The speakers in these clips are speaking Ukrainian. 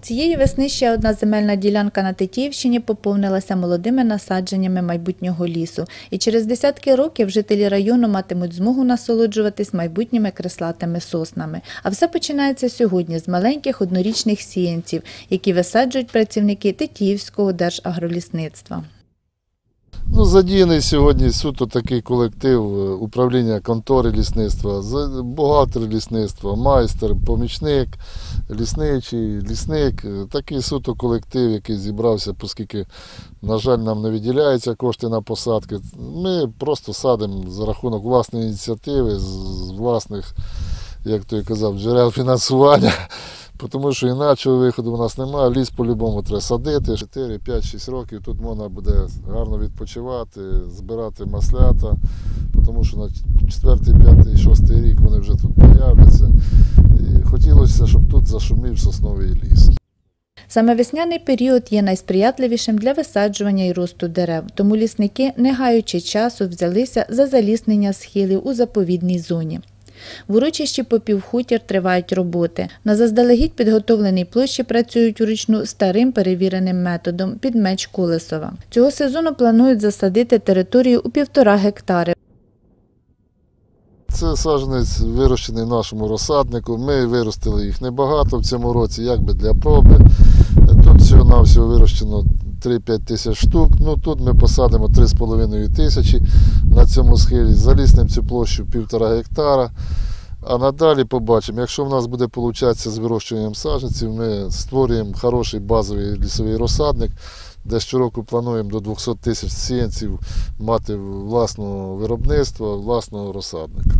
Цієї весни ще одна земельна ділянка на Тетіївщині поповнилася молодими насадженнями майбутнього лісу. І через десятки років жителі району матимуть змогу насолоджуватись майбутніми креслатими соснами. А все починається сьогодні з маленьких однорічних сіянців, які висаджують працівники Тетіївського держагролісництва. Ну, задіяний сьогодні суто такий колектив е, управління контори лісництва, бухгалтер лісництва, майстер, помічник, лісничий, лісник. Е, Такий суто колектив, який зібрався, оскільки, на жаль, нам не виділяються кошти на посадки. Ми просто садимо за рахунок власної ініціативи, з власних, як той казав, джерел фінансування. Тому що інакшого виходу у нас немає. Ліс по-любому треба садити. 4, 5, 6 років тут можна буде гарно відпочивати, збирати маслята, тому що на 4, 5, 6 рік вони вже тут появляться. І хотілося, щоб тут зашумів сосновий ліс. Саме весняний період є найсприятливішим для висаджування і росту дерев, тому лісники, не гаючи часу, взялися за заліснення схилів у заповідній зоні. В урочищі Попівхутір тривають роботи. На заздалегідь підготовленій площі працюють уручну старим перевіреним методом під меч Колесова. Цього сезону планують засадити територію у півтора гектари. Це саджанець вирощений нашому розсаднику. Ми виростили їх небагато в цьому році, якби для проби. Тут всього-навсього вирощено 3-5 тисяч штук. Ну, тут ми посадимо 3,5 тисячі на цьому схилі. Заліснемо цю площу півтора гектара. А надалі побачимо, якщо в нас буде получатися з вирощуванням саджанців, ми створюємо хороший базовий лісовий розсадник, де щороку плануємо до 200 тисяч сіянців мати власного виробництва, власного розсадника.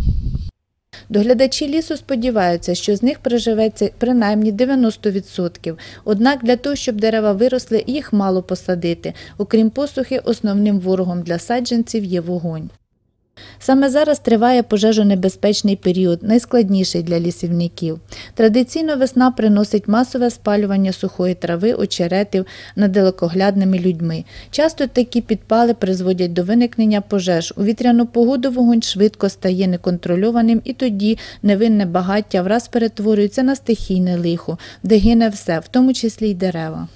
Доглядачі лісу сподіваються, що з них приживеться принаймні 90%. Однак для того, щоб дерева виросли, їх мало посадити. Окрім посухи, основним ворогом для саджанців є вогонь. Саме зараз триває пожежонебезпечний період, найскладніший для лісівників. Традиційно весна приносить масове спалювання сухої трави, очеретів над далекоглядними людьми. Часто такі підпали призводять до виникнення пожеж. У вітряну погоду вогонь швидко стає неконтрольованим, і тоді невинне багаття враз перетворюється на стихійне лихо, де гине все, в тому числі й дерева.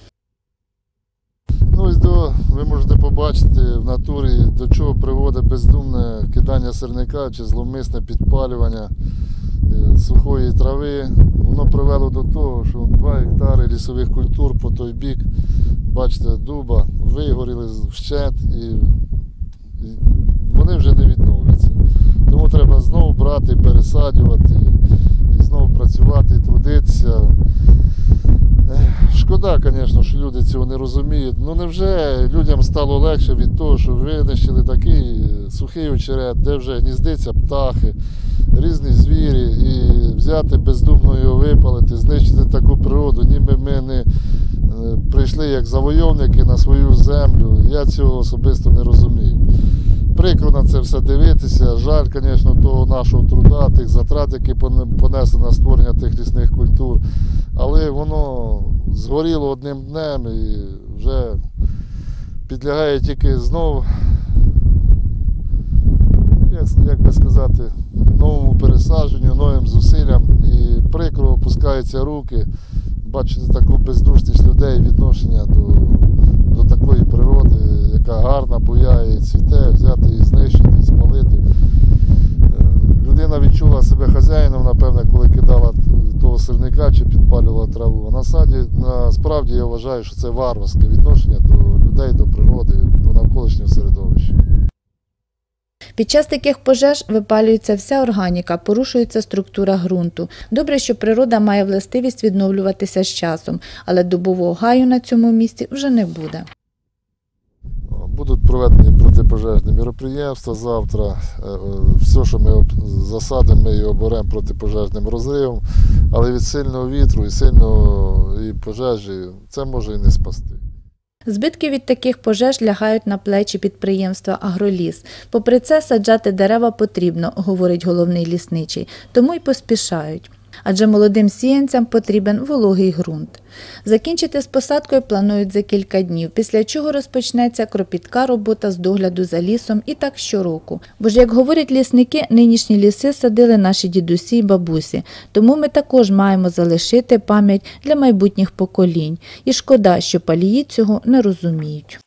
Ну, ось до, ви можете побачити в натурі, до чого приводить бездумне кидання сирника чи зловмисне підпалювання е, сухої трави. Воно привело до того, що 2 гектари лісових культур по той бік, бачите, дуба, вигоріли вщент і, вони вже не відновляться. Тому треба знову брати, пересаджувати і знову працювати, і трудитися. Ех, Шкода, звісно, що люди цього не розуміють. Ну невже людям стало легше від того, що винищили такий е, сухий очерет, де вже гніздиться птахи, різні звірі, і взяти бездумно його випалити, знищити таку природу, ніби ми не е, прийшли як завойовники на свою землю. Я цього особисто не розумію. Прикро на це все дивитися. Жаль, звісно, того нашого труда, тих затрат, які поне- понесли на створення тих лісних культур. Але воно згоріло одним днем і вже підлягає тільки знов, як, як би сказати, новому пересадженню, новим зусиллям. І прикро опускаються руки, бачити таку бездушність людей, відношення до, до такої природи, яка гарна, буяє, цвіте, взяти і знищити, спалити. Е, Людина відчула себе хазяїном, напевне, коли кидала того сирника чи підпалювала траву. Насаді, насправді я вважаю, що це варварське відношення до людей, до природи, до навколишнього середовища. Під час таких пожеж випалюється вся органіка, порушується структура ґрунту. Добре, що природа має властивість відновлюватися з часом, але дубового гаю на цьому місці вже не буде. Будуть проведені протипожежні міроприємства завтра. Е, е, Все, що ми засадимо, ми його оберемо протипожежним розривом, але від сильного вітру і сильного і пожежі це може і не спасти. Збитки від таких пожеж лягають на плечі підприємства Агроліс. Попри це, саджати дерева потрібно, говорить головний лісничий, тому й поспішають. Адже молодим сіянцям потрібен вологий ґрунт. Закінчити з посадкою планують за кілька днів, після чого розпочнеться кропітка робота з догляду за лісом і так щороку. Бо ж, як говорять лісники, нинішні ліси садили наші дідусі й бабусі, тому ми також маємо залишити пам'ять для майбутніх поколінь. І шкода, що палії цього не розуміють.